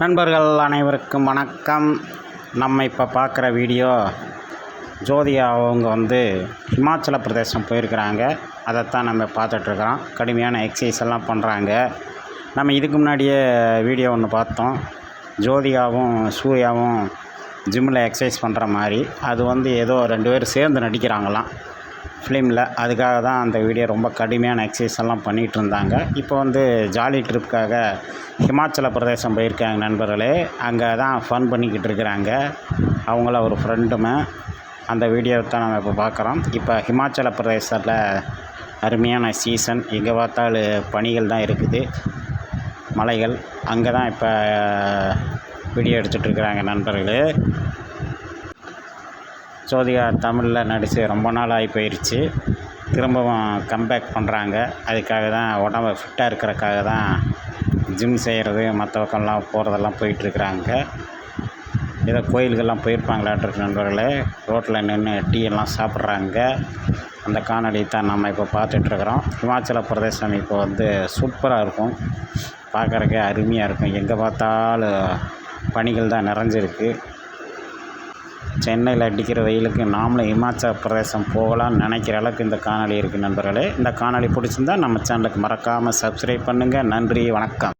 நண்பர்கள் அனைவருக்கும் வணக்கம். நம்ம இப்போ பார்க்குற வீடியோ ஜோதியா அவங்க வந்து ஹிமாச்சல பிரதேசம் போயிருக்கிறாங்க. அதைத்தான் நம்ம பார்த்துட்ருக்குறோம் கடுமையான எக்ஸசைஸ் எல்லாம் பண்ணுறாங்க நம்ம இதுக்கு முன்னாடியே வீடியோ ஒன்று பார்த்தோம். ஜோதியாவும் சூர்யாவும் ஜிம்மில் எக்ஸசைஸ் பண்ணுற மாதிரி. அது வந்து ஏதோ ரெண்டு பேரும் சேர்ந்து நடிக்கிறாங்களாம். ஃபிலிமில். அதுக்காக தான் அந்த வீடியோ ரொம்ப கடுமையான எக்ஸசைஸ் எல்லாம் பண்ணிகிட்டு இருந்தாங்க. இப்போ வந்து ஜாலி ட்ரிப்புக்காக ஹிமாச்சல பிரதேசம் போயிருக்காங்க நண்பர்களே. அங்கே தான் ஃபன் பண்ணிக்கிட்டு இருக்கிறாங்க. அவங்கள ஒரு ஃப்ரெண்டுமே அந்த வீடியோவை தான் நம்ம இப்போ பார்க்குறோம். இப்போ ஹிமாச்சல பிரதேசத்தில் அருமையான சீசன் எங்கே பார்த்தாலும் பனிகள் தான் இருக்குது. மலைகள். அங்கே தான் இப்போ வீடியோ எடுத்துகிட்டு இருக்கிறாங்க நண்பர்களே. ஜோதிகா தமிழில் நடித்து ரொம்ப நாள் ஆகி போயிடுச்சு திரும்பவும் கம்பேக் பண்ணுறாங்க அதுக்காக தான் உடம்பு ஃபிட்டாக இருக்கிறக்காக தான் ஜிம் செய்கிறது மற்ற பக்கம்லாம் போகிறதெல்லாம் போயிட்டுருக்குறாங்க. ஏதோ கோயிலுக்கெல்லாம் போயிருப்பாங்களாட்டு நண்பர்களே. ரோட்டில் நின்று டீ எல்லாம் சாப்பிட்றாங்க. அந்த காணொளி தான் நம்ம இப்போ பார்த்துட்ருக்குறோம். இமாச்சல பிரதேசம் இப்போ வந்து சூப்பராக இருக்கும். பார்க்குறக்கே அருமையாக இருக்கும். எங்கே பார்த்தாலும் பணிகள் தான் நிறைஞ்சிருக்கு. சென்னையில் அடிக்கிற வெயிலுக்கு நாமளும் இமாச்சல பிரதேசம் போகலாம்னு நினைக்கிற அளவுக்கு இந்த காணொலி இருக்குது நண்பர்களே. இந்த காணொலி பிடிச்சிருந்தா நம்ம சேனலுக்கு மறக்காமல் சப்ஸ்கிரைப் பண்ணுங்கள் நன்றி வணக்கம்.